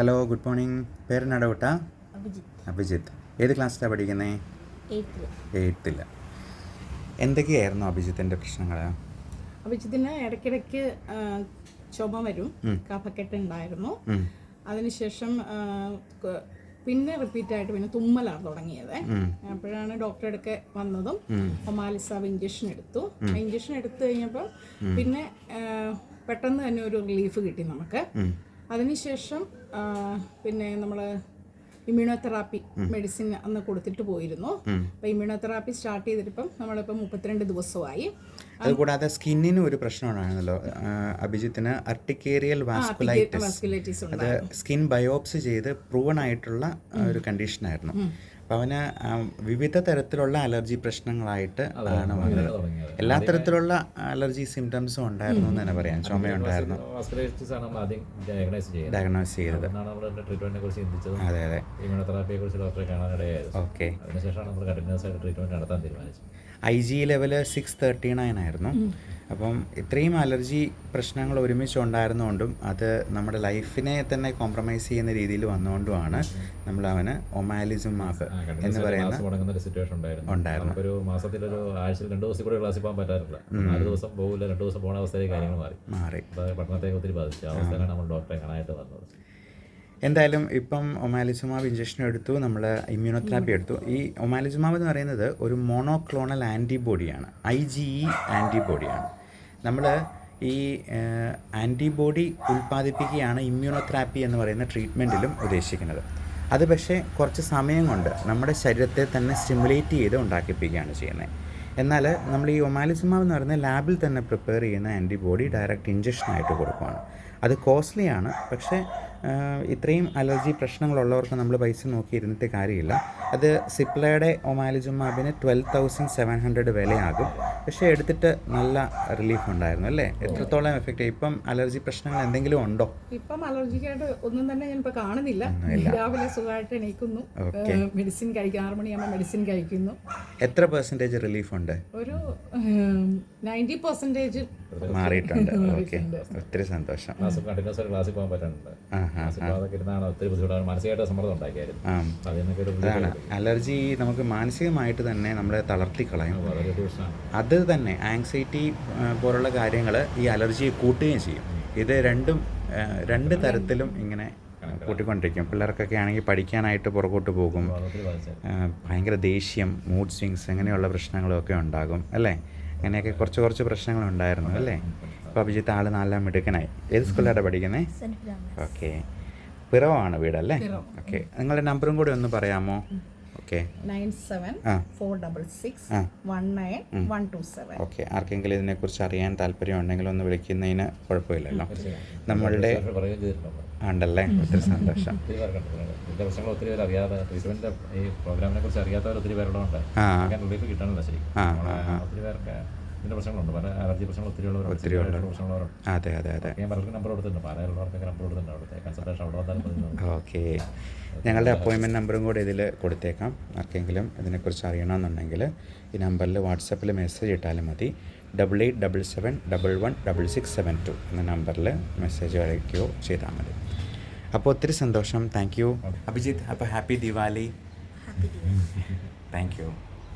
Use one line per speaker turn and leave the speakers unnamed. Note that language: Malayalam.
ഹലോ ഗുഡ് മോർണിംഗ് പേരെന്നാടാ കുട്ടാ
അഭിജിത്ത്.
ഏത് ക്ലാസ്സിലാണ് പഠിക്കുന്നത്
എയ്ത്തിൽ
എന്തൊക്കെയായിരുന്നു അഭിജിത്തിന്റെ പ്രശ്നങ്ങൾ
അഭിജിത്തിന് ഇടയ്ക്കിടയ്ക്ക് ചുമ വരും. കഫക്കെട്ട് ഉണ്ടായിരുന്നു. അതിനുശേഷം പിന്നെ റിപ്പീറ്റ് ആയിട്ട് പിന്നെ തുമ്മലാണ് തുടങ്ങിയത്. അപ്പോഴാണ് ഡോക്ടറെ അടുക്കെ വന്നതും ഒമാലിസാവ് ഇഞ്ചക്ഷൻ എടുത്തു. ഇഞ്ചക്ഷൻ എടുത്തു കഴിഞ്ഞപ്പോൾ പിന്നെ പെട്ടെന്ന് തന്നെ ഒരു റിലീഫ് കിട്ടി നമുക്ക്. അതിനുശേഷം പിന്നെ നമ്മൾ ഇമ്മ്യൂണോതെറാപ്പി മെഡിസിൻ അന്ന് കൊടുത്തിട്ട് പോയിരുന്നു. അപ്പോൾ ഇമ്മ്യൂണോതെറാപ്പി സ്റ്റാർട്ട് ചെയ്തിട്ടിപ്പം നമ്മളിപ്പം മുപ്പത്തിരണ്ട് ദിവസമായി.
അതുകൂടാതെ സ്കിന്നിന് ഒരു പ്രശ്നമാണല്ലോ. അഭിജിത്തിന് അർട്ടിക്കേറിയൽ വാസ്കുലൈറ്റിസ്. അത് സ്കിൻ ബയോപ്സി ചെയ്ത് പ്രൂവൺ ആയിട്ടുള്ള ഒരു ഒരു കണ്ടീഷനായിരുന്നു. അപ്പം അവന് വിവിധ തരത്തിലുള്ള അലർജി പ്രശ്നങ്ങളായിട്ട് ആണ് വന്നത്. എല്ലാ തരത്തിലുള്ള അലർജി സിംറ്റംസും ഉണ്ടായിരുന്നു എന്ന് തന്നെ പറയാം. ചുമയുണ്ടായിരുന്നു
വാസ്കുലൈറ്റിസ് ആണ് ആദ്യം ഡയഗ്നോസ്
ചെയ്തത്. അതെ അതെ. ഓക്കെ
അതിനുശേഷമാണ് നമ്മൾ ആയിട്ട് ട്രീറ്റ്മെന്റ് നടത്താൻ തീരുമാനിച്ചത്.
I G level six thirty nine ആയിരുന്നു അപ്പം ഇത്രയും അലർജി പ്രശ്നങ്ങൾ ഒരുമിച്ച് ഉണ്ടായിരുന്നുകൊണ്ടും അത് നമ്മുടെ ലൈഫിനെ തന്നെ കോംപ്രമൈസ് ചെയ്യുന്ന രീതിയിൽ വന്നുകൊണ്ടുമാണ് നമ്മൾ അവന് ഒമാലിസുമാബ് എന്ന് പറയുന്ന
ഒരു സിറ്റുവേഷൻ ഉണ്ടായിരുന്നു.
ഒരു
നമുക്കൊരു മാസത്തിലൊരു ആഴ്ചയിൽ രണ്ട് ദിവസം കൂടെ ക്ലാസ്സിൽ പോകാൻ പറ്റാറില്ല. നാല് ദിവസം പോകില്ല രണ്ട് ദിവസം പോകുന്ന അവസ്ഥയിൽ കാര്യങ്ങൾ മാറി.
മാറി.
പഠനത്തെ ഒത്തിരി ബാധിച്ചു. ആ അവസ്ഥയിലാണ് നമ്മൾ ഡോക്ടറെ കാണാനായിട്ട് വന്നത്.
എന്തായാലും ഇപ്പം ഒമാലിസുമാബ് ഇഞ്ചക്ഷൻ എടുത്തു നമ്മൾ ഇമ്മ്യൂണോതെറാപ്പി എടുത്തു. ഈ ഒമാലിസുമാബ് എന്ന് പറയുന്നത് ഒരു മോണോക്ലോണൽ ആന്റിബോഡിയാണ് ഐ ജി ഇ ആന്റിബോഡിയാണ് നമ്മൾ ഈ ആന്റിബോഡി ഉൽപ്പാദിപ്പിക്കുകയാണ് ഇമ്മ്യൂണോതെറാപ്പി എന്ന് പറയുന്ന ട്രീറ്റ്മെന്റിലും ഉദ്ദേശിക്കുന്നത്. അത് പക്ഷേ കുറച്ച് സമയം കൊണ്ട് നമ്മുടെ ശരീരത്തെ തന്നെ സ്റ്റിമുലേറ്റ് ചെയ്ത് ഉണ്ടാക്കിപ്പിക്കുകയാണ് ചെയ്യുന്നത് എന്നാൽ നമ്മൾ ഈ ഒമാലിസുമാവ് എന്ന് പറയുന്ന ലാബിൽ തന്നെ പ്രിപ്പയർ ചെയ്യുന്ന ആന്റിബോഡി ഡയറക്റ്റ് ഇഞ്ചക്ഷനായിട്ട് കൊടുക്കുകയാണ് അത് കോസ്റ്റ്ലിയാണ് പക്ഷേ ഇത്രയും അലർജി പ്രശ്നങ്ങളുള്ളവർക്ക് നമ്മൾ പൈസ നോക്കി ഇരുന്നിട്ട് കാര്യമില്ല. അത് സിപ്ലയുടെ ഒമാലിജുമാബിന് ട്വൽവ് തൗസൻഡ് സെവൻ ഹൺഡ്രഡ് വിലയാകും. പക്ഷേ എടുത്തിട്ട് നല്ല റിലീഫ് ഉണ്ടായിരുന്നു അല്ലേ? എത്രത്തോളം എഫക്റ്റ് ഇപ്പം അലർജി പ്രശ്നങ്ങൾ എന്തെങ്കിലും ഉണ്ടോ?
ഇപ്പം അലർജിക്കായിട്ട് ഒന്നും തന്നെ ഞാൻ ഇപ്പൊ കാണുന്നില്ല രാവിലെ സുഖമായിട്ട് എണീക്കുന്നു. മെഡിസിൻ കഴിക്കും ആറ് മണിയാകുമ്പോൾ മെഡിസിൻ കഴിക്കുന്നു.
എത്ര പെർസെന്റേജ് റിലീഫ് ഉണ്ട്?
ഒരു നയന്റി പെർസെന്റേജ്
മാറിയിട്ടുണ്ട്. ഓക്കെ. ഒത്തിരി സന്തോഷം.
ക്ലാസ്സിൽ പോകാൻ പറ്റുന്നുണ്ട്
ആ. ആ
ക്ലാസ്സിൽ പോകാതെ ഇരുന്നാണ് ഒത്തിരി ബുദ്ധിമുട്ടാണ് മാനസികമായിട്ട് സമ്മർദ്ദം ഉണ്ടാക്കിയായിരുന്നു അതിൽ നിന്നൊക്കെ ഒരു
അതാണ്. അലർജി നമുക്ക് മാനസികമായിട്ട് തന്നെ നമ്മളെ തളർത്തിക്കളയും. അത് തന്നെ ആങ്സൈറ്റി പോലുള്ള കാര്യങ്ങൾ ഈ അലർജിയെ കൂട്ടുകയും ചെയ്യും. ഇത് രണ്ടും രണ്ട് തരത്തിലും ഇങ്ങനെ കൂട്ടിക്കൊണ്ടിരിക്കും. പിള്ളേർക്കൊക്കെ ആണെങ്കിൽ പഠിക്കാനായിട്ട് പുറകോട്ട് പോകും. ഭയങ്കര ദേഷ്യം മൂഡ് സ്വിങ്സ് അങ്ങനെയുള്ള പ്രശ്നങ്ങളൊക്കെ ഉണ്ടാകും. അല്ലേ? അങ്ങനെയൊക്കെ കുറച്ച് കുറച്ച് പ്രശ്നങ്ങളുണ്ടായിരുന്നു. അല്ലേ? ഇപ്പോൾ അഭിജിത്ത് ആൾ നാലാം മിടുക്കനായി. ഏത് സ്കൂളിലാണ് പഠിക്കുന്നത് ഓക്കെ. പിറവാണ് വീടല്ലേ? ഓക്കെ. നിങ്ങളുടെ നമ്പറും കൂടി ഒന്ന് പറയാമോ? ഓക്കെ.
നയൻ സെവൻ
ആ.
Four double six one nine one two seven.
Okay. ആർക്കെങ്കിലും ഇതിനെക്കുറിച്ച് അറിയാൻ താല്പര്യമുണ്ടെങ്കിൽ ഒന്ന് വിളിക്കുന്നതിന് കുഴപ്പമില്ലല്ലോ. നമ്മളുടെ ഉണ്ടല്ലേ ഒത്തിരി സന്തോഷം. ആ.
ഇതിന്റെ പ്രശ്നങ്ങളുണ്ട്. പല അലർജി പ്രശ്നങ്ങൾ ഒത്തിരി
ഒത്തിരി
പ്രശ്നമുള്ളവരുണ്ട്
അതെ അതെ അതെ.
ഞാൻ പലർക്കും നമ്പർ കൊടുത്തിട്ടുണ്ട്. പാലയുള്ളവർക്കൊക്കെ നമ്പർ കൊടുത്തിട്ടുണ്ട് അവിടുത്തെ. കൺസൾട്ടേഷൻ അവിടെ വന്നാലും മതി
ഓക്കെ. ഞങ്ങളുടെ അപ്പോയിൻമെന്റ് നമ്പറും കൂടി ഇതിൽ കൊടുത്തേക്കാം. ആർക്കെങ്കിലും ഇതിനെക്കുറിച്ച് അറിയണമെന്നുണ്ടെങ്കിൽ ഈ നമ്പറിൽ വാട്സപ്പിൽ മെസ്സേജ് ഇട്ടാലും മതി. Double eight double seven double one double six seven two എന്ന നമ്പറിൽ മെസ്സേജ് അയക്കുകയോ ചെയ്താൽ മതി. അപ്പോൾ ഒത്തിരി സന്തോഷം. താങ്ക് യു അഭിജിത്ത് അപ്പോൾ ഹാപ്പി ദിവാലി. Thank you